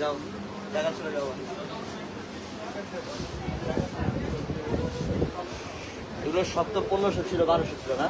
যাও। জায়গা চলে যাও এগুলো সব তো পনেরোশো ছিল বারোশো ছিল না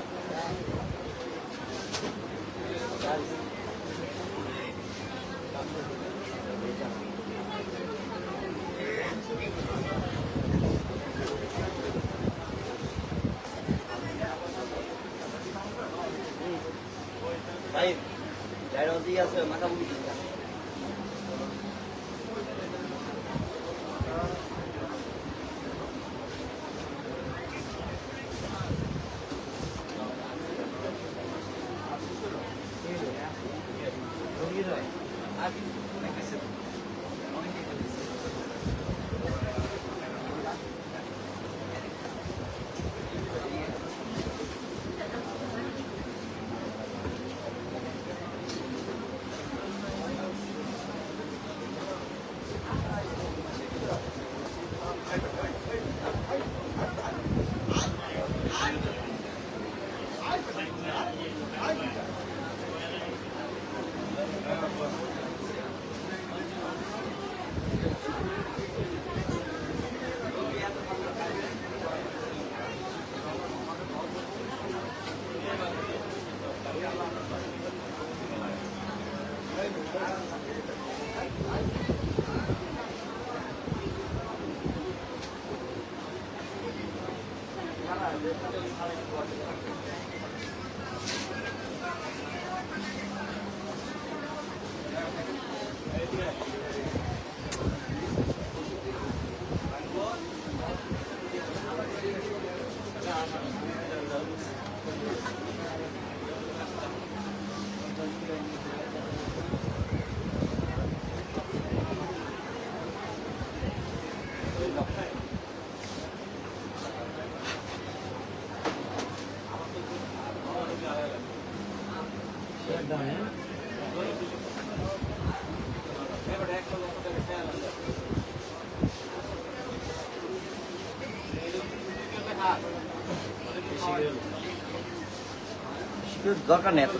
দরকার নেই এত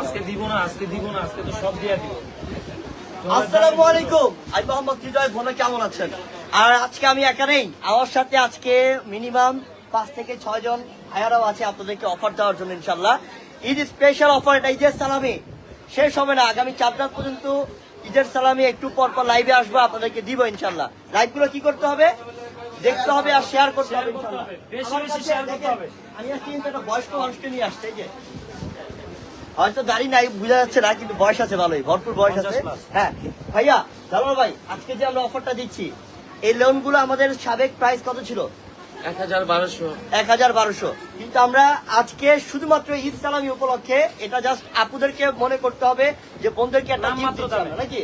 আজকে দিব না, আজকে দিব না, আজকে তো সব দিব। আসসালামু আলাইকুম। মোহাম্মদ কেমন আছেন? আর আজকে আমি একা নেই। আমার সাথে আজকে মিনিমাম পাঁচ থেকে ছয় জন ভাইয়ারাও আছে আপনাদেরকে অফার দেওয়ার জন্য ইনশাল্লাহ ঈদ স্পেশাল অফার এটা ঈদের সালামি। শেষ হবে না, আগামী চার রাত পর্যন্ত ঈদের সালামি একটু পর পর লাইভে আসব, আপনাদেরকে দিব ইনশাল্লাহ লাইভগুলো কি করতে হবে? দেখতে হবে আর শেয়ার করতে হবে। বেশি বেশি করতে। আমি আজকে কিন্তু একটা বয়স্ক মানুষকে নিয়ে আসছে যে। হয়তো দাড়ি নাই বোঝা যাচ্ছে না কিন্তু বয়স আছে ভালোই ভরপুর বয়স আছে। হ্যাঁ ভাইয়া জামাল ভাই আজকে যে আমরা অফারটা দিচ্ছি এই লোনগুলো আমাদের সাবেক প্রাইস কত ছিল? এক হাজার বারোশো। কিন্তু আমরা আজকে শুধুমাত্র ঈদ সালামি উপলক্ষে এটা জাস্ট আপুদেরকে মনে করতে হবে যে বোনদেরকে একটা নাকি?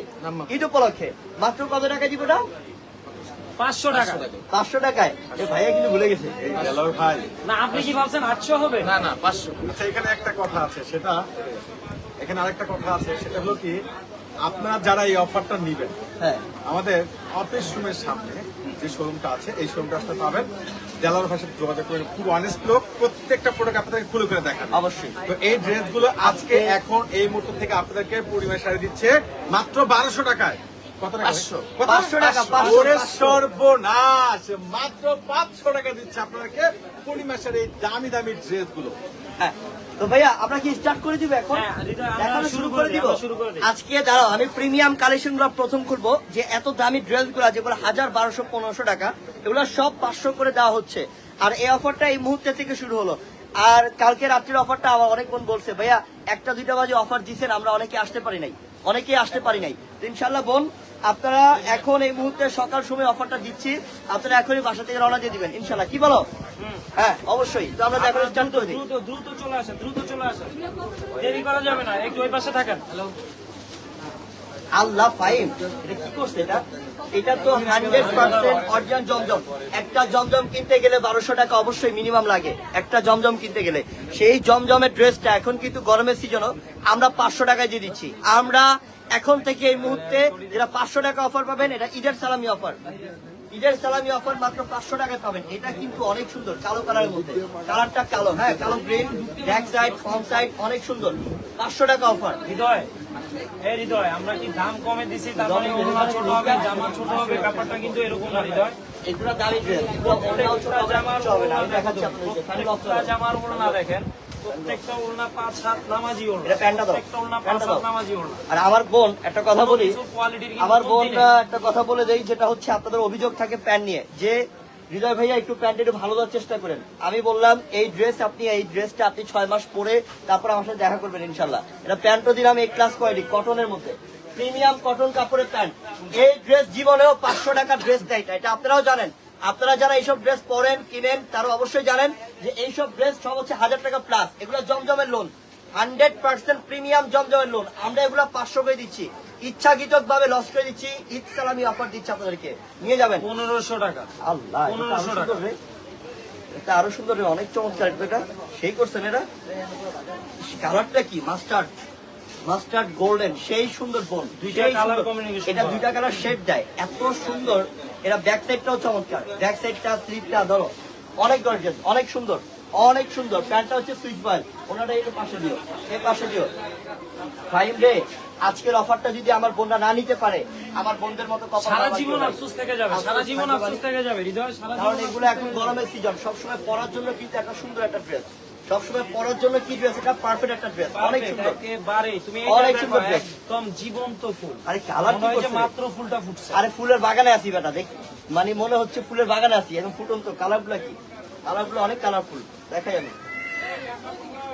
ঈদ উপলক্ষে। মাত্র কত টাকা দিব না পাঁচশো টাকা। পাঁচশো টাকায়? ভাইয়া কিন্তু ভুলে গেছে। ভাই। না আপনি কি ভাবছেন আটশো হবে? না না পাঁচশো। আচ্ছা এখানে একটা কথা আছে সেটা এখানে আরেকটা কথা আছে সেটা হলো কি আপনারা যারা এই অফারটা নিবেন হ্যাঁ। আমাদের অফিস রুমের সামনে যে শোরুমটা আছে এই শোরুমটা পাবেন দেলার ভাষায় যোগাযোগ করে খুব অনেস্ট লোক প্রত্যেকটা প্রোডাক্ট আপনাদেরকে খুলে করে দেখান অবশ্যই। তো এই ড্রেসগুলো আজকে এখন এই মুহূর্ত থেকে আপনাদেরকে পরিমাণ শাড়ি দিচ্ছে মাত্র বারোশো টাকায়। কত টাকা? পাঁচশো। কত? পাঁচশো টাকা, পাঁচশো, ওরে পাঁচশো। সর্বনাশ! মাত্র পাঁচশো টাকা দিচ্ছে আপনাদেরকে পূর্ণিমাসের এই দামি দামি ড্রেসগুলো। হ্যাঁ তো ভাইয়া আমরা কি স্টার্ট করে দিব এখন? হ্যাঁ, হৃদয়, আমরা দেখানো শুরু করে দিই, আমরা শুরু করে দিই। আজকে দাঁড়াও আমি প্রিমিয়াম কালেকশনগুলো প্রথম খুলবো যে এত দামি ড্রেসগুলো যেগুলো হাজার বারোশো পনেরোশো টাকা এগুলো সব পাঁচশো করে দেওয়া হচ্ছে। আর এই অফারটা এই মুহূর্তে থেকে শুরু হলো। আর কালকে রাত্রির অফারটা আমার অনেক বোন বলছে ভাইয়া একটা দুইটা বাজে অফার দিচ্ছেন আমরা অনেকে আসতে পারি নাই। অনেকে আসতে পারি নাই। ইনশাল্লাহ বোন আপনারা এখন এই মুহূর্তে সকাল সময় অফারটা দিচ্ছি। আপনারা এখনই বাসা থেকে রওনা দিয়ে দিবেন ইনশাল্লাহ কি বলো? হ্যাঁ অবশ্যই। তো আমরা দেখো স্টার্ট করে দিই। দ্রুত দ্রুত চলে আসেন দ্রুত চলে আসেন। দেরি করা যাবে না একটু ওই পাশে থাকেন। আল্লাহ ফাইম এটা কি করছে এটা? এটা তো হান্ড্রেড পার্সেন্ট অরিজিনাল জমজম। একটা জমজম কিনতে গেলে বারোশো টাকা অবশ্যই মিনিমাম লাগে। একটা জমজম কিনতে গেলে। সেই জমজমের ড্রেসটা এখন কিন্তু গরমের সিজনও আমরা পাঁচশো টাকায় দিয়ে দিচ্ছি। আমরা এখন থেকে এই মুহূর্তে যেটা পাঁচশো টাকা অফার পাবেন এটা ঈদের সালামি অফার ঈদের সালামি অফার মাত্র পাঁচশো টাকায় পাবেন। এটা কিন্তু অনেক সুন্দর কালো কালারের মধ্যে। কালারটা কালো হ্যাঁ কালো green back side front side অনেক সুন্দর। পাঁচশো টাকা অফার হৃদয় আমরা কি দাম কমে দিছি? তার মানে ওড়না ছোট হবে জামা ছোট হবে ব্যাপারটা কিন্তু এরকম না হৃদয়। এগুলো দামি হবে, না। দেখাচ্ছি। জামার ওড়না দেখেন প্রত্যেকটা ওড়না পাঁচ সাত নামাজি ওড়না। এটা প্যান্টটা দাও। প্রত্যেকটা ওড়না পাঁচ প্যান্টটা নামাজি ওড়না। আর আমার বোন একটা কথা বলি আমার বোনরা একটা কথা বলে দেই যেটা হচ্ছে আপনাদের অভিযোগ থাকে প্যান্ট নিয়ে। যে হৃদয় ভাইয়া একটু প্যান্ট একটু ভালো দেওয়ার চেষ্টা করেন। আমি বললাম এই ড্রেস আপনি এই ড্রেসটা আপনি ছয় মাস পরে তারপর আমার সাথে দেখা করবেন ইনশাল্লাহ। এটা প্যান্টও দিলাম এই ক্লাস কোয়ালিটি কটনের মধ্যে। প্রিমিয়াম কটন কাপড়ের প্যান্ট। এই ড্রেস জীবনেও পাঁচশো টাকার ড্রেস দেয় এটা আপনারাও জানেন। আপনারা যারা এইসব ড্রেস পরেন কিনেন তারা অবশ্যই জানেন যে এইসব ড্রেস সব হচ্ছে হাজার টাকা প্লাস এগুলো জমজমের লোন হান্ড্রেড পার্সেন্ট প্রিমিয়াম জমজমের লোন আমরা এগুলো পাঁচশো করে দিচ্ছি। ইচ্ছাকৃতক ভাবে লস করে দিচ্ছি। ঈদ সালামি অফার দিচ্ছি আপনাদেরকে। নিয়ে যাবেন। পনেরোশো টাকা। আল্লাহ এটা আরও 1500 সুন্দর এটা আরও সুন্দর অনেক চমৎকার এটা সেই করছেন এরা। কালারটা কি? মাস্টার্ড মাস্টার্ড গোল্ডেন সেই সুন্দর বোন দুইটা সুন্দর। combination এটা দুইটা কালার শেড দেয়। এত সুন্দর। এরা ব্যাক সাইডটাও চমৎকার। ব্যাক সাইডটা স্লিপটা ধরো অনেক গর্জিয়াস অনেক সুন্দর অনেক সুন্দর। প্যান্টটা হচ্ছে সুইচ বয়েল ওনাটা একটু পাশে দিও এই পাশে দিও। ফাইভ রে আজকের অফারটা যদি আমার বোনরা না নিতে পারে আমার বোনদের মতো সারা জীবন। আফসোস থেকে যাবে সারা জীবন আফসোস থেকে যাবে হৃদয় সারা কারণ জীবন এগুলো এখন গরমের সিজন সবসময় পরার জন্য কিন্তু একটা সুন্দর একটা ড্রেস সবসময় পরার জন্য কি ড্রেস এটা পারফেক্ট একটা ড্রেস অনেক সুন্দর। একেবারে তুমি অনেক সুন্দর dress। একদম জীবন্ত ফুল। আরে কালার কি করছে? মাত্র ফুলটা ফুটছে। আরে ফুলের বাগানে বেটা দেখ। মানে মনে হচ্ছে ফুলের বাগানে এখন ফুটন্ত। কালারগুলা কি? কালারগুলো অনেক কালারফুল দেখাই আমি।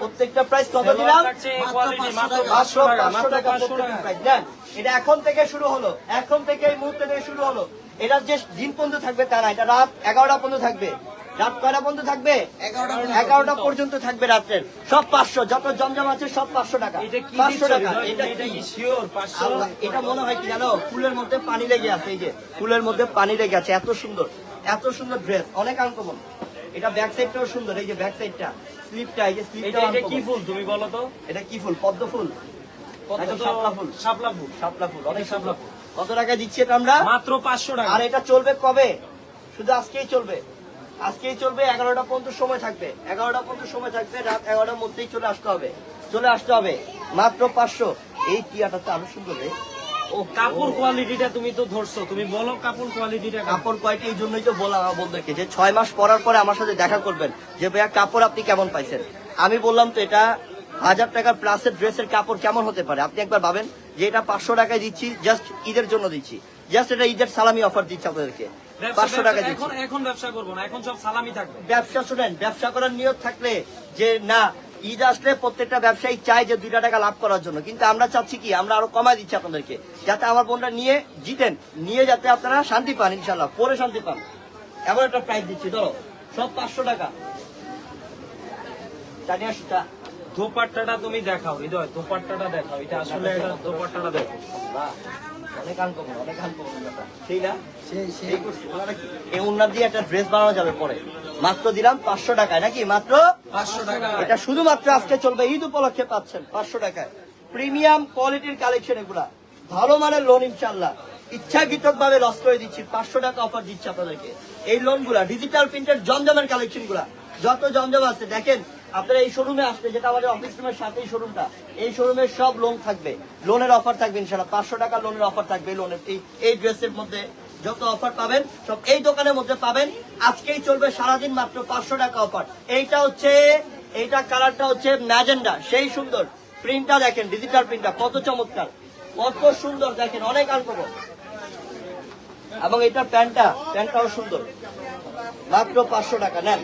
প্রত্যেকটা প্রাইস কত দিলাম? থাকছে এই quality, মাত্র পাঁচশো পাঁচশো টাকা প্রত্যেকটা প্রাইস দেন এটা এখন থেকে শুরু হলো। এখন থেকে এই মুহূর্তে থেকে শুরু হলো। এটা যে দিন পর্যন্ত থাকবে তা না এটা রাত এগারোটা পর্যন্ত থাকবে। রাত কয়টা পর্যন্ত থাকবে? এগারোটা পর্যন্ত। থাকবে রাত্রের সব পাঁচশো যত জমজম আছে সব পাঁচশো টাকা। পাঁচশো টাকা। এটা মনে হয় কি জানো? ফুলের মধ্যে পানি লেগে আছে এই যে। ফুলের মধ্যে পানি লেগে আছে এত সুন্দর। এত সুন্দর ড্রেস অনেক আনকমন এটা ব্যাক সাইডটাও সুন্দর এই যে ব্যাক সাইডটা স্লিপটা এই যে স্লিপটা এটা কি ফুল তুমি বলো তো? এটা কি ফুল? পদ্ম ফুল। শাপলা ফুল। শাপলা ফুল। শাপলা ফুল অনেক শাপলা। ফুল। কত টাকা দিচ্ছি এটা আমরা? মাত্র পাঁচশো টাকা। আর এটা চলবে কবে? শুধু আজকেই চলবে। আজকেই চলবে এগারোটা পর্যন্ত সময় থাকবে। এগারোটা পর্যন্ত সময় থাকবে রাত এগারোটার মধ্যেই চলে আসতে হবে। চলে আসতে হবে। মাত্র পাঁচশো। এই টিয়াটা তো আরও সুন্দর রে। ও কাপড় কোয়ালিটিটা তুমি তো ধরছো। তুমি বলো কাপড় কোয়ালিটিটা কাপড় কয়টি এই জন্যই তো বললাম বন্ধুকে যে ছয় মাস পরার পরে আমার সাথে দেখা করবেন যে ভাইয়া কাপড় আপনি কেমন পাইছেন? আমি বললাম তো এটা হাজার টাকার প্লাসের ড্রেসের কাপড় কেমন হতে পারে? আপনি একবার ভাবেন যে এটা পাঁচশো টাকায় দিচ্ছি জাস্ট ঈদের জন্য দিচ্ছি। জাস্ট এটা ঈদের সালামি অফার দিচ্ছি আপনাদেরকে। পাঁচশো টাকা এখন এখন ব্যবসা করব না এখন সব সালামি থাকবে। ব্যবসা শুনেন ব্যবসা করার নিয়ত থাকলে যে না ঈদ আসলে প্রত্যেকটা ব্যবসায়ী চায় যে দুইটা টাকা লাভ করার জন্য। কিন্তু আমরা চাচ্ছি কি আমরা আরও দিচ্ছি আপনাদেরকে যাতে আমার বোনরা নিয়ে জিতেন নিয়ে যাতে আপনারা শান্তি পান ইনশাল্লাহ পরে শান্তি পান। এমন একটা প্রাইস দিচ্ছি ধরো সব পাঁচশো টাকা। দোপাট্টাটা তুমি দেখাও হৃদয় দোপাট্টাটা দেখাও এটা আসলে দোপাট্টাটা দেখো। অনেক আনকমন অনেক আনকমন সেই না সেই করছি ওনারা কি? এই উন্নার দিয়ে একটা ড্রেস বানানো যাবে পরে। মাত্র দিলাম পাঁচশো টাকায় নাকি? মাত্র? পাঁচশো টাকা। এটা শুধুমাত্র আজকে চলবে ঈদ উপলক্ষে পাচ্ছেন পাঁচশো টাকায়। প্রিমিয়াম কোয়ালিটির কালেকশন এগুলা। ভালো মানের লোন ইনশাল্লাহ ইচ্ছাকৃতক ভাবে লস করে দিচ্ছি পাঁচশো টাকা অফার দিচ্ছি আপনাদেরকে। এই লোনগুলা ডিজিটাল প্রিন্টের জমজমের কালেকশনগুলা। যত জমজম আছে দেখেন আপনারা এই শোরুমে আসলে যেটা আমাদের অফিস রুমের সাথেই শোরুমটা এই শোরুমের সব লোন থাকবে। লোনের অফার থাকবে ইনশাল্লাহ পাঁচশো টাকা লোনের অফার থাকবে লোনের এই ড্রেসের মধ্যে যত অফার পাবেন সব এই দোকানের মধ্যে পাবেন। আজকেই চলবে সারাদিন মাত্র পাঁচশো টাকা অফার এইটা হচ্ছে এইটা কালারটা হচ্ছে ম্যাজেন্ডা সেই সুন্দর। প্রিন্টটা দেখেন ডিজিটাল প্রিন্টটা কত চমৎকার। কত সুন্দর দেখেন অনেক আনকমন এবং এটা প্যান্টটা প্যান্টটাও সুন্দর। মাত্র পাঁচশো টাকা নেন,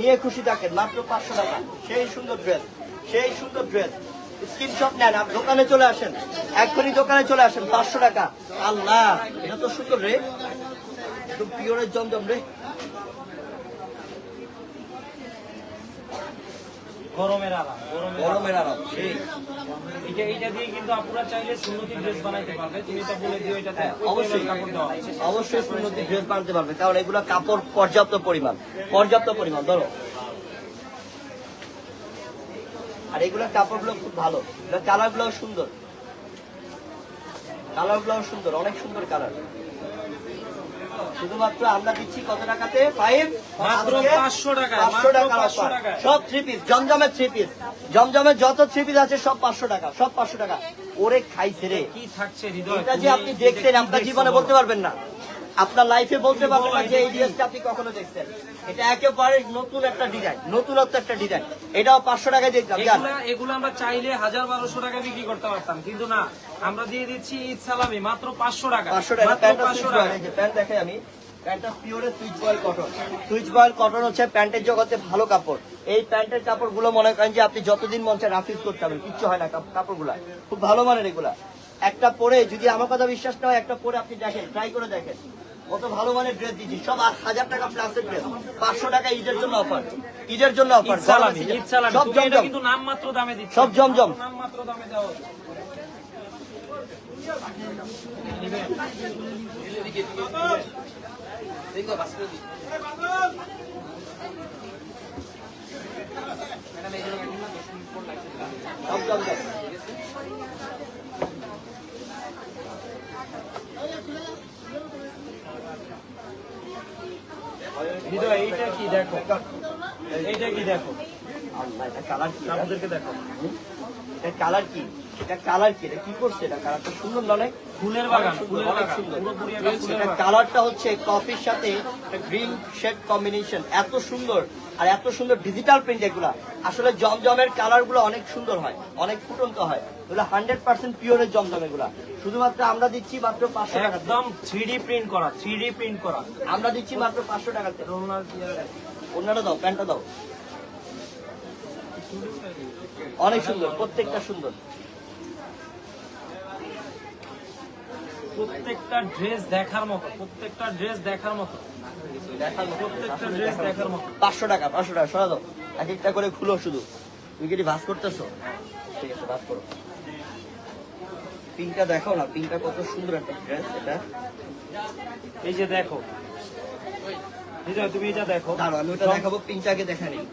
নিয়ে খুশি থাকেন মাত্র পাঁচশো টাকা। সেই সুন্দর ড্রেস সেই সুন্দর ড্রেস স্ক্রিনশট নেন, আপনি দোকানে চলে আসেন। এখনই দোকানে চলে আসেন, পাঁচশো টাকা। আল্লাহ এটা তো সুন্দর রে। একদম পিওরের জমজম রে। গরমের আরাম গরমের আরাম। আরাম এটা এইটা দিয়ে কিন্তু আপুরা চাইলে সুন্নতি ড্রেস বানাইতে পারবে। তুমি তো বলে দিও এটাতে হ্যাঁ, অবশ্যই। অবশ্যই সুন্নতি ড্রেস বানাতে পারবে কারণ এগুলো কাপড় পর্যাপ্ত পরিমাণ পর্যাপ্ত পরিমাণ ধরো। আর এগুলোর কাপড়গুলো খুব ভালো কালারগুলো সুন্দর। কালারগুলো সুন্দর অনেক সুন্দর কালার শুধুমাত্র আমরা দিচ্ছি কত টাকাতে? ফাইভ মাত্র 500 টাকায়, পাঁচশো টাকা 500 offer। টাকায়। সব থ্রি পিস জমজমের থ্রি পিস জমজমের যত থ্রি পিস আছে সব পাঁচশো টাকা সব পাঁচশো টাকা। ওরে খাইছে রে। কি থাকছে হৃদয়? এটা যে আপনি দেখছেন আপনার জীবনে বলতে পারবেন না। আপনার লাইফে বলতে পারবেন না যে এই ড্রেসটা আপনি কখনো দেখছেন। এটা একেবারে নতুন একটা ডিজাইন নতুনত্ব একটা ডিজাইন এটাও পাঁচশো টাকায় দেখলাম জান। এগুলা আমরা চাইলে হাজার বারোশো টাকা বিক্রি করতে পারতাম কিন্তু না। আমরা দিয়ে দিচ্ছি ঈদ সালামি মাত্র পাঁচশো টাকা। পাঁচশো টাকা পাঁচশো টাকা। প্যান্ট দেখাই আমি। প্যান্টটা puree Swiss voile cotton Swiss voile cotton হচ্ছে প্যান্টের জগতে ভালো কাপড়। এই প্যান্টের কাপড়গুলো মনে করেন যে আপনি যতদিন মন চায় রাফিজ করতে পারবেন কিচ্ছু হয় না কাপ- কাপড়গুলা। খুব ভালো মানের এগুলা। একটা পরে যদি আমার কথা বিশ্বাস না হয় একটা পরে আপনি দেখেন ট্রাই করে দেখেন। কত ভালো মানের ড্রেস দিচ্ছি। সব হাজার টাকা প্লাসের ড্রেস পাঁচশো টাকা ঈদের জন্য অফার ঈদের জন্য অফার সব জমজম। কিন্তু নাম মাত্র দামে দিচ্ছ। সব জমজম। নাম মাত্র দামে দেওয়া সব জমজম। হৃদয় এইটা কি? দেখো। এইটা কি? দেখো। আল্লাহ এটা কালার কি? আমাদেরকে দেখো। এটা কালার কি? এটা কালার কি? এটা কি করছে? এটা কালারটা সুন্দর না অনেক ফুলের বাগান সুন্দর, ফুলের অনেক সুন্দর। পুরোপুরি একটা ফুলের এটা কালারটা হচ্ছে কফির সাথে গ্রিন শেড কম্বিনেশন এত সুন্দর। আর এত সুন্দর ডিজিটাল প্রিন্ট এগুলা। আসলে জমজমের কালারগুলো অনেক সুন্দর হয় অনেক ফুটন্ত হয়। এগুলো হান্ড্রেড পার্সেন্ট পিওরের জমজম এগুলা। শুধুমাত্র আমরা দিচ্ছি মাত্র পাঁচশো টাকা। একদম থ্রি প্রিন্ট করা থ্রি প্রিন্ট করা। আমরা দিচ্ছি মাত্র পাঁচশো টাকাতে রোনার অন্যটা দাও প্যান্টটা দাও। অনেক সুন্দর প্রত্যেকটা সুন্দর। প্রত্যেকটা ড্রেস দেখার মতো প্রত্যেকটা ড্রেস দেখার মতো। দেখার প্রত্যেকটা ড্রেস দেখার মতো। পাঁচশো টাকা পাঁচশো টাকা সরা দাও এক একটা করে খুলো শুধু। তুমি কি ভাস করতেছো? ঠিক আছে ভাস করো। পিঙ্কটা দেখো না পিঙ্কটা কত সুন্দর একটা ড্রেস এটা। এই যে দেখো। তুমি এটা দেখো। আমি ওটা দেখাবো পিঙ্কটা আগে দেখা নেই।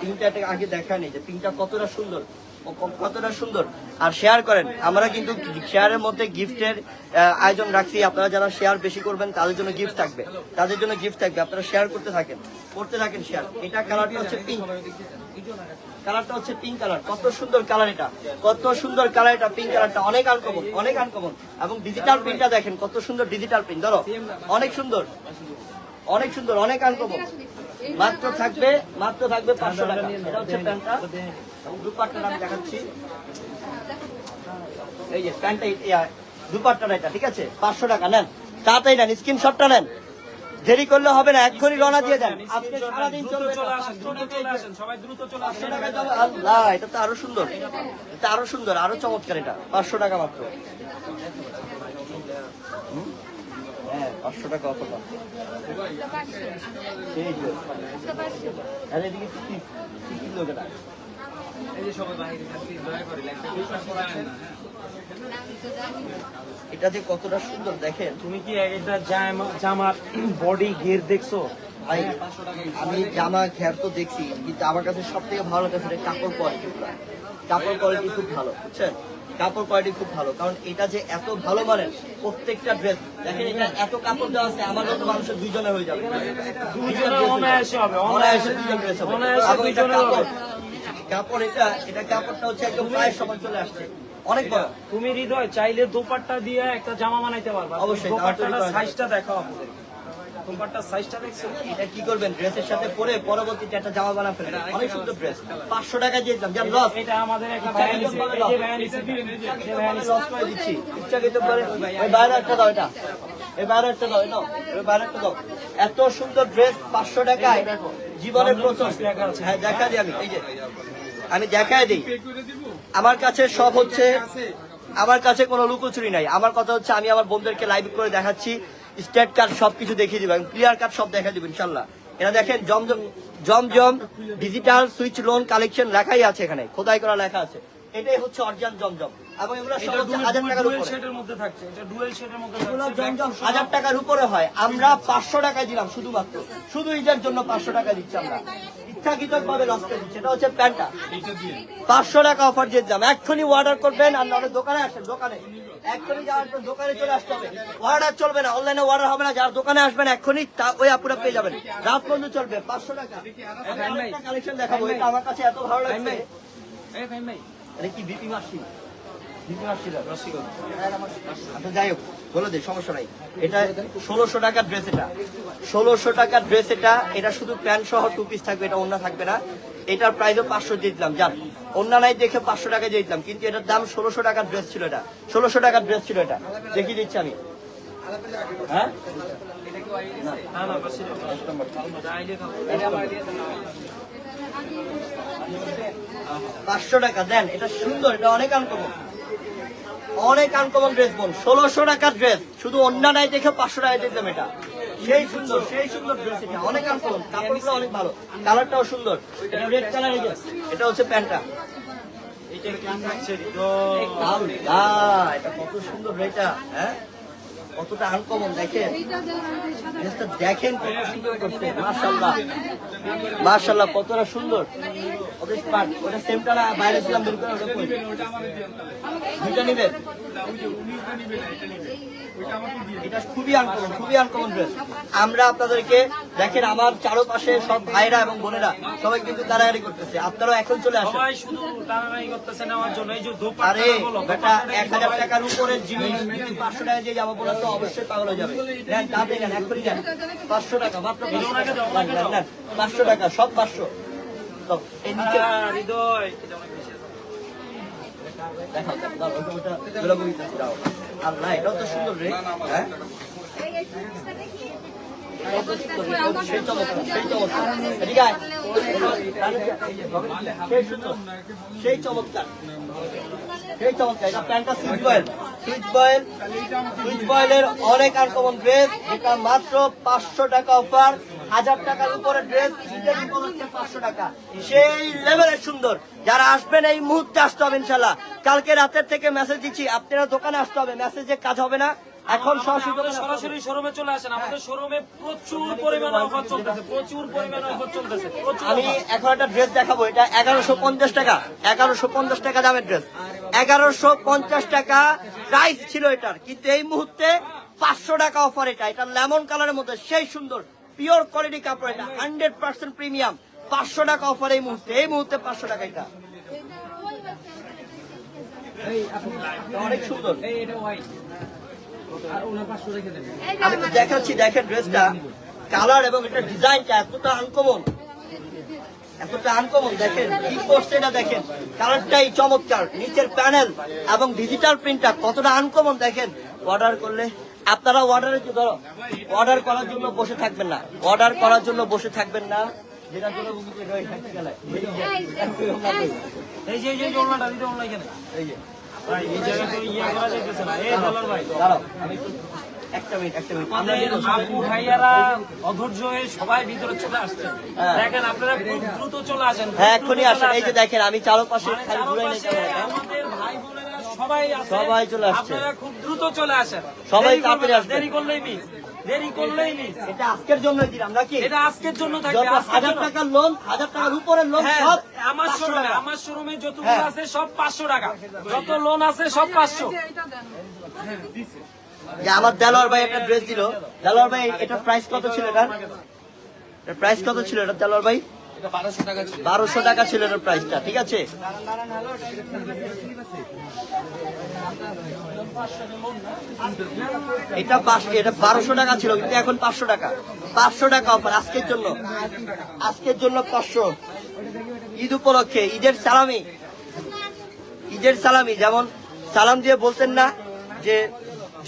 পিঙ্কটা আগে দেখা নেই যে পিঙ্কটা কতটা সুন্দর। কতটা সুন্দর। আর শেয়ার করেন, আমরা কিন্তু শেয়ারের মধ্যে গিফটের আয়োজন রাখছি। আপনারা যারা শেয়ার বেশি করবেন, তাদের জন্য গিফট থাকবে। তাদের জন্য গিফট থাকবে। আপনারা শেয়ার করতে থাকেন করতে থাকেন শেয়ার এটা কালারটা হচ্ছে পিঙ্ক কালারটা হচ্ছে পিঙ্ক কালার কত সুন্দর কালার এটা। কত সুন্দর কালার এটা পিঙ্ক কালারটা অনেক আনকমন অনেক আনকমন এবং ডিজিটাল প্রিন্টটা দেখেন, কত সুন্দর ডিজিটাল প্রিন্ট ধরো, অনেক সুন্দর। অনেক সুন্দর, অনেক আনকমন মাত্র থাকবে মাত্র থাকবে পাঁচশো টাকা। এটা হচ্ছে প্যান্টটা। এবং দুপাট্টাটা আমি দেখাচ্ছি। এই যে প্যান্টটা দুপাট্টাটা এটা ঠিক আছে? পাঁচশো টাকা নেন। তাড়াতাড়ি নেন স্ক্রিনশটটা নেন। দেরি করলে হবে না এক্ষুনি রওনা দিয়ে দেন। আজকে সারাদিন চলবে। চলে এটা। তো আরও সুন্দর। এটা আরও সুন্দর আরও চমৎকার এটা। পাঁচশো টাকা মাত্র? হ্যাঁ পাঁচশো টাকা অফার সেই যে আরে এদিকে কি কি- কি কি লোক এটা এটা যে কতটা সুন্দর দেখেন। তুমি কি একটা জামা- জামার বডি ঘের দেখছ? ভাই আমি জামা ঘের তো দেখছি কিন্তু আমার কাছে সব থেকে ভালো লাগছে এটা কাপড় কোয়ালিটি কাপড় কোয়ালিটি খুব ভালো বুঝছেন? কাপড় কোয়ালিটি খুব ভালো। কারণ এটা যে এত ভালো মানের প্রত্যেকটা ড্রেস দেখেন এটা এত কাপড় দেওয়া আছে আমার মতো মানুষের দুইজনে হয়ে যাবে। কাপড়। এটা এটা কাপড়টা হচ্ছে একদম পায়ের সমান চলে আসছে। অনেক বড়। তুমি হৃদয় চাইলে দোপাট্টা দিয়ে একটা জামা বানাইতে পারবা। অবশ্যই, সাইজটা আপনাদের। সাইজটা দেখছ? এটা কি করবেন? ড্রেসের সাথে পরে পরবর্তীতে একটা জামা বানা ফেলবেন। অনেক সুন্দর ড্রেস পাঁচশো টাকা দিয়েছিলাম যান লস এটা আমাদের একটা লস করে দিচ্ছি। করে ওই বাইরে একটা দাও এটা। এই বাইরে একটা দাও এটা। ওই বাইরে একটা দাও। এত সুন্দর ড্রেস পাঁচশো টাকায়। জীবনের প্রথম। হ্যাঁ দেখা দিই আমি। এই যে আমি দেখাই দিই। আমার কাছে সব হচ্ছে আমার কাছে কোনো লুকোচুরি নাই। আমার কথা হচ্ছে আমি আমার বন্ধুদেরকে লাইভ করে দেখাচ্ছি। স্টেট কার্ড সবকিছু দেখিয়ে দিব এবং ক্লিয়ার কার্ড সব দেখা দিব ইনশাল্লাহ। এরা দেখেন Zamzam Zamzam digital Swiss lawn collection লেখাই আছে এখানে, খোদাই করা লেখা আছে। এটাই হচ্ছে অরিজিনাল জমজম। এবং এগুলো সব হাজার টাকার উপরে। থাকছে। এটা ডুয়েল শেডের মধ্যে এগুলো জমজম হাজার টাকার উপরে হয়। আমরা পাঁচশো টাকায় দিলাম শুধুমাত্র। শুধু ঈদের জন্য পাঁচশো টাকা দিচ্ছি আমরা। ইচ্ছাকৃত ভাবে লস করে দিচ্ছি। এটা হচ্ছে প্যান্টটা। পাঁচশো টাকা অফার দিয়ে দিলাম। এক্ষুনি অর্ডার করবেন আর নাহলে দোকানে আসেন দোকানে। এক্ষুনি যাওয়ার পর দোকানে চলে আসতে হবে। অর্ডার চলবে না। অনলাইনে অর্ডার হবে না। যারা দোকানে আসবেন এক্ষুনি তা- ওই আপুরা পেয়ে যাবেন। রাত পর্যন্ত চলবে। পাঁচশো টাকা। কালেকশন দেখাবো। এটা আমার কাছে এত ভালো লাগছে। এই ভাই ভাই এটা কি বিপি মাসি যাই হোক, বলে সমস্যা নাই। এটা ষোলোশো টাকার ড্রেস এটা। ষোলোশো টাকার ড্রেস এটা এটা শুধু প্যান্ট সহ টু থাকবে, এটা অন্য থাকবে না। এটার প্রাইসও পাঁচশো দিয়ে দিলাম জান অন্য নাই দেখে পাঁচশো টাকা দিয়ে কিন্তু এটার দাম ষোলোশো টাকার ড্রেস ছিল এটা। ষোলোশো টাকার ড্রেস ছিল এটা। দেখিয়ে দিচ্ছি আমি। হ্যাঁ? পাঁচশো টাকা, দেন, এটা সুন্দর, এটা অনেক আনকমন অনেক আনকমন ড্রেস বোন ষোলোশো টাকার ড্রেস শুধু অন্য নাই দেখে পাঁচশো টাকা দিতাম এটা। সেই সুন্দর সেই সুন্দর ড্রেস এটা। অনেক আনকমন কাপড়টা অনেক ভালো। কালারটাও সুন্দর। এটা রেড কালার এটা হচ্ছে প্যান্টটা। এটা কত সুন্দর এটা। হ্যাঁ? কতটা আনকমন দেখেন। দেখেন কত সুন্দর করছে মাশাল্লাহ মাশাল্লাহ কতটা সুন্দর। ওদের স্মার্ট ওটা সেমটা না বাইরে ছিলাম বের করে দুইটা নিবেন? এটা খুবই আনকমন খুবই আনকমন ড্রেস আমরা আপনাদেরকে দেখেন আমার চারপাশে সব ভাইরা এবং বোনেরা সবাই কিন্তু তাড়াতাড়ি করতেছে। আপনারাও এখন চলে আসেন। আরে বেটা এক হাজার টাকার উপরে জিনিস পাঁচশো টাকা দিয়ে যাব বলে তো অবশ্যই পাগল হয়ে যাবে নেন তাতে নেন এক্ষুনি নেন পাঁচশো টাকা মাত্র পাঁচশো টাকা। পাঁচশো সব তো। আল্লাহ, এটাও তো সুন্দর রে হ্যাঁ তো তো সেই চমৎকার, মাত্র পাঁচশো টাকা অফার হাজার টাকার উপরে ড্রেস পাঁচশো টাকা। সেই লেভেলের সুন্দর। যারা আসবেন এই মুহূর্তে আসতে হবে কালকে রাতের থেকে মেসেজ দিচ্ছি। আপনারা দোকানে আসতে হবে। মেসেজে কাজ হবে না। এখন সরাসরি শোরুমে চলে আসেন। আমাদের শোরুমে প্রচুর পরিমাণে অফার চলতেছে প্রচুর পরিমাণে অফার চলতেছে আমি এখন একটা ড্রেস দেখাবো এটা এগারোশো পঞ্চাশ টাকা এগারোশো পঞ্চাশ টাকা দামের ড্রেস। এগারোশো পঞ্চাশ টাকা প্রাইস ছিল এটার কিন্তু এই মুহূর্তে পাঁচশো টাকা অফার এটা। এটা লেমন কালারের মধ্যে সেই সুন্দর পিওর কোয়ালিটি কাপড় এটা হান্ড্রেড পার্সেন্ট প্রিমিয়াম পাঁচশো টাকা অফার এই মুহূর্তে এই মুহূর্তে পাঁচশো টাকা এটা। এটা অনেক সুন্দর। আমি তো দেখাচ্ছি দেখেন ড্রেসটা কালার এবং এটা ডিজাইনটা এতটা আনকমন এতটা আনকমন দেখেন কি করছে এটা দেখেন কালারটাই চমৎকার নিচের প্যানেল এবং ডিজিটাল প্রিন্টটা কতটা আনকমন দেখেন অর্ডার করলে আপনারা অর্ডারে ধরো অর্ডার করার জন্য বসে থাকবেন না অর্ডার করার জন্য বসে থাকবেন না এই যে এই যে এই যে এই ইয়ে হয়ে হ্যাঁ। হ্যাঁ যে আমি চালক মানে ঘুরে চারপাশে আমাদের ভাই বোনেরা সবাই চলে আসছে। আপনারা খুব দ্রুত চলে আসেন। সবাই দেরি তাড়াতাড়ি করলেই মিস। দেরি করলেই এটা আজকের জন্য দিলাম নাকি? এটা আজকের জন্য থাকবে হাজার টাকার লোন হাজার টাকার উপরের লোন সব আমার শোরুমে। আমার শোরুমে যতগুলো হ্যাঁ। আছে সব পাঁচশো টাকা। যত লোন আছে সব পাঁচশো। যে আমার দেলোয়ার ভাই একটা ড্রেস দিল। দেলোয়ার ভাই এটা প্রাইস কত ছিল এটা প্রাইস কত ছিল এটা দেলোয়ার ভাই? বারোশো টাকা ছিল। এটার প্রাইসটা ঠিক আছে? এটা এটা বারোশো টাকা ছিল, কিন্তু এখন পাঁচশো টাকা। পাঁচশো টাকা অফার আজকের জন্য। আজকের জন্য পাঁচশো। ঈদ উপলক্ষে, ঈদের সালামি। ঈদের সালামি, যেমন সালাম দিয়ে বলতেন না যে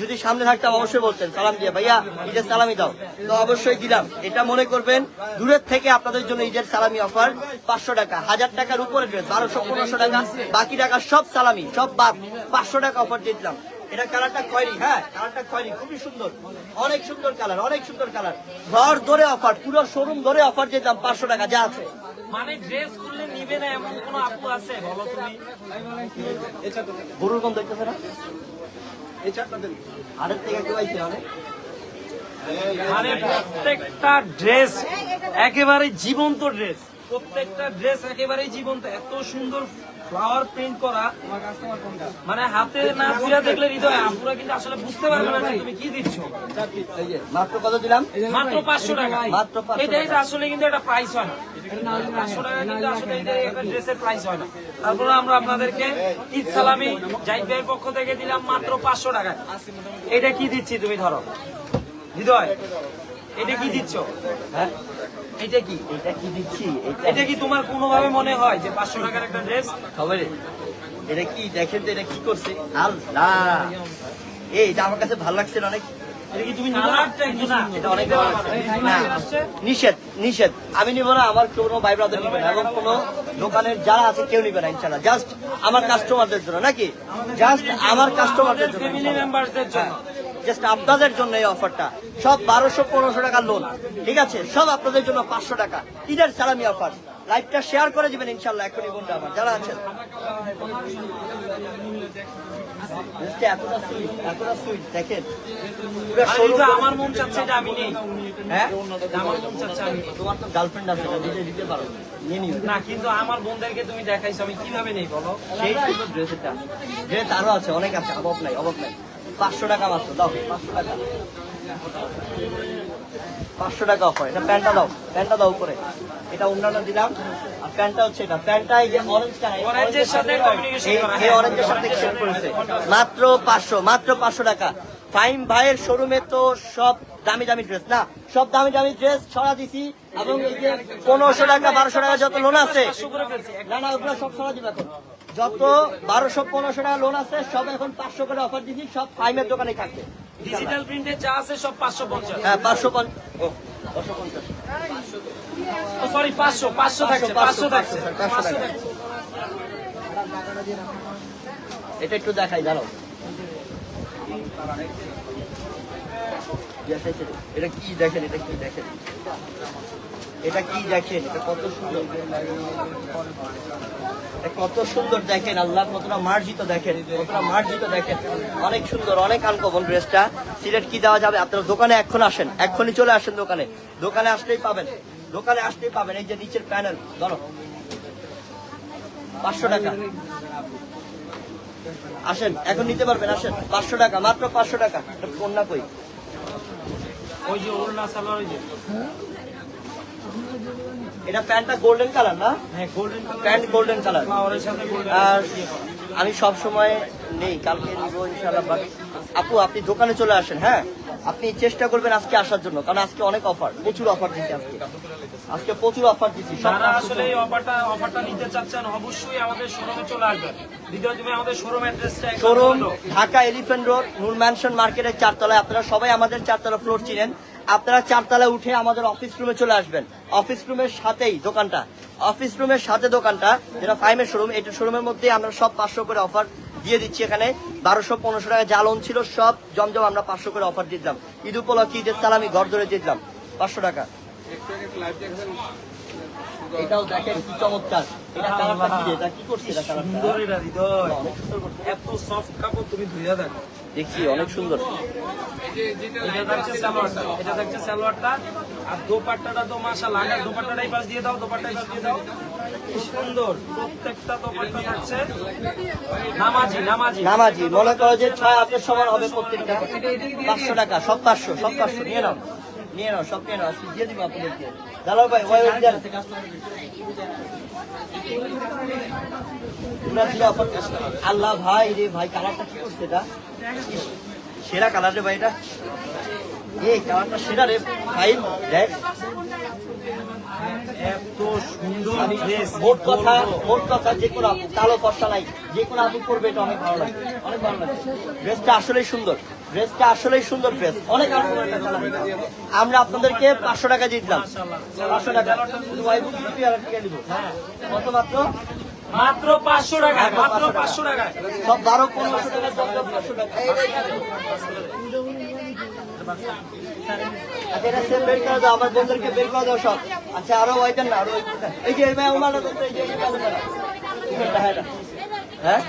যদি সামনে থাকতাম অবশ্যই বলতেন সালাম দিয়ে ভাইয়া ঈদের সালামি দাও। তো অবশ্যই দিলাম। এটা মনে করবেন দূরের থেকে আপনাদের জন্য ঈদের সালামি অফার পাঁচশো টাকা। হাজার টাকার উপরে ড্রেস বারোশো পনেরোশো টাকা। বাকি টাকা সব সালামি সব বাদ। পাঁচশো টাকা অফার দিয়ে দিলাম। এটা কালারটা খয়েরি হ্যাঁ কালারটা খয়েরি খুবই সুন্দর। অনেক সুন্দর কালার অনেক সুন্দর কালার। ঘর ধরে অফার পুরো শোরুম ধরে অফার দিয়ে পাঁচশো টাকা যা আছে। মানে ড্রেস করলে নিবে না এমন কোন আপু আছে? বলো তুমি। গরুর গন্ধ হইতেছে না? আরের থেকে কেউ আইছে অনেক মানে প্রত্যেকটা ড্রেস একেবারে জীবন্ত ড্রেস। প্রত্যেকটা ড্রেস একেবারে জীবন্ত। এত সুন্দর ফ্লাওয়ার প্রিন্ট করা মানে হাতে না পুরা দেখলে হৃদয় আপুরা কিন্তু আসলে বুঝতে পারবে না তুমি কি দিচ্ছ। মাত্র কত দিলাম? মাত্র পাঁচশো টাকা। মাত্র 500 এটাই আসলে কিন্তু একটা প্রাইস হয় না। পাঁচশো টাকা কিন্তু আসলে ড্রেসের প্রাইস হয় না। তারপরে আমরা আপনাদেরকে ঈদ সালামি জাহিদ ভাইয়ের পক্ষ থেকে দিলাম মাত্র পাঁচশো টাকা এটা কি দিচ্ছি তুমি ধরো? হৃদয়। এটা কি দিচ্ছ? হ্যাঁ? এটা কি? এটা কি দিচ্ছি? এটা কি তোমার কোনোভাবে মনে হয় যে পাঁচশো টাকার একটা ড্রেস? খবর এটা কি? দেখেন তো এটা কি করছে। আল্লাহ! এই এটা আমার কাছে ভালো লাগছে অনেক। নিষেধ নিষেধ। আমি নিব না আমার কোনো ভাই ব্রাদার নিবে না। এবং কোনো দোকানের যারা আছে কেউ নিবে না ইনশাল্লাহ জাস্ট আমার কাস্টমারদের জন্য নাকি? জাস্ট আমার কাস্টমারদের জন্য ফ্যামিলি মেম্বারদের জন্য। জাস্ট আপনাদের জন্য এই অফারটা। সব বারোশো পনেরোশো টাকা লোন ঠিক আছে? সব আপনাদের জন্য পাঁচশো টাকা। ঈদের সালামি অফার। লাইভটা শেয়ার করে দিবেন ইনশাল্লাহ এখনই বন্ধু আমার যারা আছেন। দেখেন। আমার মন চাচ্ছে এটা আমি নেই। হ্যাঁ? আমার মন চাচ্ছে আমি তোমার তো গার্লফ্রেন্ড আছে দিতে দিতে পারো। নিয়ে নিও। না কিন্তু আমার বোনদেরকে তুমি দেখাইছো আমি কীভাবে নেই বলো? সেই সুন্দর ড্রেস আরও আছে অনেক আছে অভাব নাই অভাব নাই। পাঁচশো টাকা মাত্র দাও পাঁচশো টাকা। পাঁচশো টাকা অফার এটা প্যান্টটা দাও প্যান্টটা দাও উপরে। এটা অন্যান্য দিলাম আর প্যান্টটা হচ্ছে এটা। প্যান্টটা এই যে অরেঞ্জ সাথে এই। অরেঞ্জের সাথে করেছে। মাত্র পাঁচশো মাত্র পাঁচশো টাকা। ফাইম ভাইয়ের শোরুমে তো সব দামি দামি ড্রেস না? সব দামি দামি ড্রেস ছড়া দিছি এবং এই যে পনেরোশো টাকা বারোশো টাকা যত লোন আছে না না ওগুলো সব সরা দিবে এখন যত বারোশো পনেরোশো টাকা লোন আছে সব এখন পাঁচশো করে অফার দিচ্ছি সব ফাইমের দোকানে থাকবে। ডিজিটাল প্রিন্টে যা আছে সব পাঁচশো পঞ্চাশ। হ্যাঁ পাঁচশো পঞ্চাশ। সরি পাঁচশো পাঁচশো থাকছে পাঁচশো থাকছে পাঁচশো থাকছে। এটা একটু দেখাই দাঁড়াও। yes. এটা কি দেখেন এটা কি দেখেন? এটা কি দেখেন এটা কত সুন্দর। কত সুন্দর দেখেন আল্লাহ কতটা মার্জিত দেখেন কতটা মার্জিত দেখেন। অনেক সুন্দর অনেক আনকমন ড্রেসটা। সিলেট কি দেওয়া যাবে? আপনারা দোকানে এখন আসেন এক্ষুনি চলে আসেন দোকানে। দোকানে আসলেই পাবেন দোকানে আসলেই পাবেন। এই যে নিচের প্যানেল ধরো। পাঁচশো টাকা। আসেন এখন নিতে পারবেন আসেন। পাঁচশো টাকা মাত্র পাঁচশো টাকা। এটা কন্যা কই? ওই যে ওড়না সালোয়ার ওই যে। এটা প্যান্টটা গোল্ডেন কালার না? হ্যাঁ গোল্ডেন প্যান্ট গোল্ডেন কালার আর আমি সব সময় নেই কালকে নিবো ইনশাল্লাহ আপু আপনি দোকানে চলে আসেন হ্যাঁ? আপনি চেষ্টা করবেন আজকে আসার জন্য কারণ আজকে অনেক অফার প্রচুর অফার দিচ্ছি আজকে। আজকে প্রচুর অফার দিচ্ছি যারা আসলে এই অফারটা অফারটা নিতে চাচ্ছেন অবশ্যই আমাদের শোরুমে চলে আসবেন। দ্বিতীয় তুমি আমাদের শোরুম অ্যাড্রেসটা showroom Dhaka elephant road Noor mansion মার্কেটের চারতলায় আপনারা সবাই আমাদের চারতলা ফ্লোর চিনেন। আপনারা চারতলায় উঠে আমাদের অফিস রুমে চলে আসবেন। অফিস রুমের সাথেই দোকানটা। অফিস রুমের সাথে দোকানটা, যেটা ফাইমের শোরুম এটা শোরুমের মধ্যে আমরা সব পাঁচশো করে অফার দিয়ে দিচ্ছি এখানে। বারোশো, পনেরোশো টাকা জ্বালন ছিল সব জমজম আমরা পাঁচশো করে অফার দিলাম। ঈদ উপলক্ষে, ঈদের সালামি ঘর ধরে দিয়ে পাঁচশো টাকা। এটাও দেখেন কি চমৎকার। এটা কি? এটা করছে? এটা। এত সফট কাপড় তুমি ধুইয়া দেখো। দেখছি অনেক সুন্দর। এটা সালোয়ারটা আর দোপাট্টাটা তো মাশাআল্লাহ। আগে দোপাট্টাটাই পাশ দিয়ে দাও দোপাট্টাই পাশ দিয়ে দাও। কি সুন্দর। প্রত্যেকটা দোপাট্টা থাকছে। নামাজি নামাজি। নামাজি মনে করো যে ছয় সমান হবে প্রত্যেকটা পাঁচশো টাকা সব পাঁচশো সব পাঁচশো। নিয়ে নাও নিয়ে নাও সব নিয়ে নাও। আজকে দিয়ে দিব আপনাদেরকে। দালাল ভাই ওই ওই দেন। তোমরা দিলে offer করছ। আল্লাহ ভাই রে ভাই কালারটা কি করছে এটা? সেরা কালার রে ভাই এটা এই কালারটা সেরা রে ভাই দেখ এত সুন্দর ড্রেস মোট কথা মোট কথা যে কোনো আপু কালো নাই যে কোনো আপু করবে এটা অনেক ভালো লাগে অনেক ভালো লাগে ড্রেসটা আসলেই সুন্দর ড্রেসটা আসলেই সুন্দর ড্রেস অনেক আমরা আপনাদেরকে পাঁচশো টাকা দিয়ে দিলাম পাঁচশো টাকা কত মাত্র মাত্র পাঁচশো টাকায় মাত্র পাঁচশো টাকায়। সব বারো পনেরোশো টাকা সব সব পাঁচশো টাকা আচ্ছা আমার বন্ধুদেরকে বের করে দাও সব। আচ্ছা আরও না আরও। এই যে হ্যাঁ,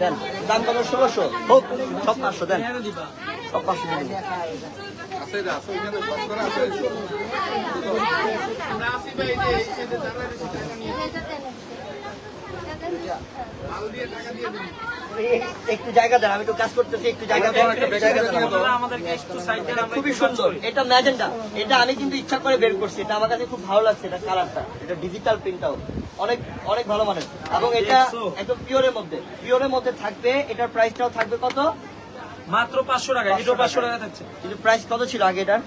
দেন দাম কত? ষোলোশো। হোক সব পাঁচশো দেন। সব পাঁচশো দিন। একটু জায়গা দেন আমি তো কাজ করতেছি একটু জায়গা দেন খুবই সুন্দর। এটা ম্যাজেন্ডা এটা আমি কিন্তু ইচ্ছা করে বের করছি এটা আমার কাছে খুব ভালো লাগছে এটা কালারটা এটা ডিজিটাল প্রিন্টটাও অনেক অনেক ভালো মানের। এবং এটা একদম পিওরের মধ্যে পিওরের মধ্যে থাকবে এটার প্রাইসটাও থাকবে কত? মাত্র পাঁচশো টাকা এটাও পাঁচশো টাকা থাকছে। কিন্তু প্রাইস কত ছিল আগে এটার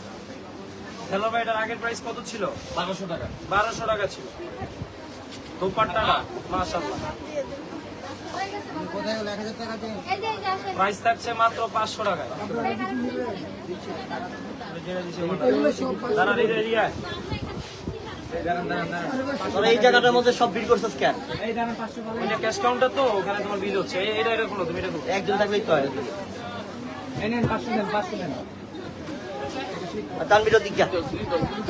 হ্যালো ভাই এটার আগের প্রাইস কত ছিল? বারোশো টাকা। বারোশো টাকা ছিল। দোপাট্টাটা মাশাআল্লাহ। প্রাইস থাকছে মাত্র পাঁচশো টাকা দাঁড়ান এটা এদিকে আয়। তোরা এই জায়গাটার মধ্যে সব বিল করছিস কেন? ওইটা ক্যাশ কাউন্টার তো ওখানে তোমার বিল হচ্ছে। এই- এটা এটা খুলো তুমি এটা একজন থাকলেই তো হয়। আর তানবির দিক যা।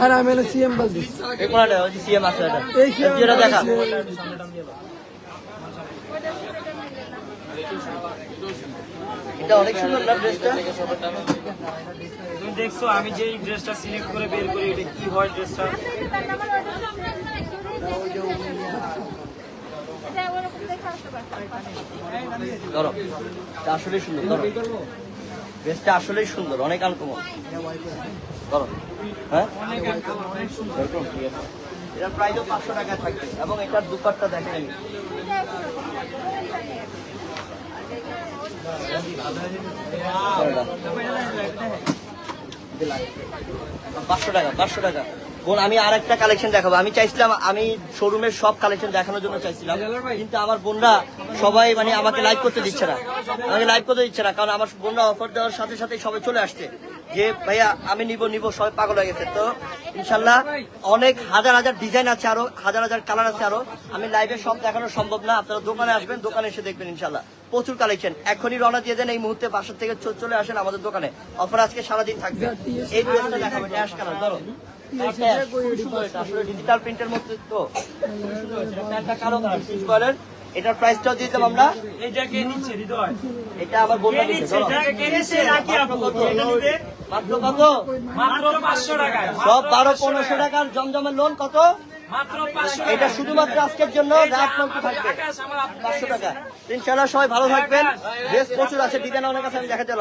আর আমি হলো সিএম বলছি এই কোনাটা ওই সিএম আছে এটা। এই CM যেটা দেখা। এটা অনেক সুন্দর না ড্রেসটা? তুমি দেখছ আমি যে ড্রেসটা সিলেক্ট করে বের করি এটা কি হয় ড্রেসটা? ধরো। এটা আসলেই সুন্দর ধরো। ড্রেসটা আসলেই সুন্দর, অনেক আনকমন ধরো হ্যাঁ? এটার প্রাইসও পাঁচশো টাকা থাকবে, এবং এটার দুপাটটা দেখেন। পাঁচশো টাকা পাঁচশো টাকা। বোন আমি আর একটা কালেকশন দেখাবো। আমি চাইছিলাম আমি শোরুমের সব কালেকশন দেখানোর জন্য চাইছিলাম। কিন্তু আমার বোনরা সবাই মানে আমাকে লাইভ করতে দিচ্ছে না। আমাকে লাইভ করতে দিচ্ছে না কারণ আমার বোনরা অফার দেওয়ার সাথে সাথে সবাই চলে আসছে। যে ভাইয়া আমি নিব নিব সবাই পাগল হয়ে গেছে। তো ইনশাল্লাহ অনেক হাজার হাজার ডিজাইন আছে আরও হাজার হাজার কালার আছে আরও। আমি লাইভে সব দেখানো সম্ভব না আপনারা দোকানে আসবেন দোকানে এসে দেখবেন ইনশাল্লাহ। প্রচুর কালেকশন এখনই রওনা দিয়ে দেন এই মুহূর্তে বাসা থেকে চলে আসেন আমাদের দোকানে। অফার আজকে সারাদিন থাকবে। এই ড্রেসটা দেখাবেন অ্যাশ কালার ধরো। ডিজিটাল প্রিন্টের মধ্যে তো কালো কালার কালার এটার প্রাইসটাও দিয়ে আমরা। এইটা কে নিচ্ছে হৃদয়? এটা কে নিচ্ছে মাত্র কত? মাত্র সব মাত্র বারো 500 পনেরোশো টাকার জমজমের লোন কত? এটা শুধুমাত্র আজকের জন্য রাত থাকবে। পাঁচশো টাকা ইনশাল্লাহ সবাই ভালো থাকবেন। বেশ প্রচুর আছে ডিজাইন অনেক আছে আমি দেখাতে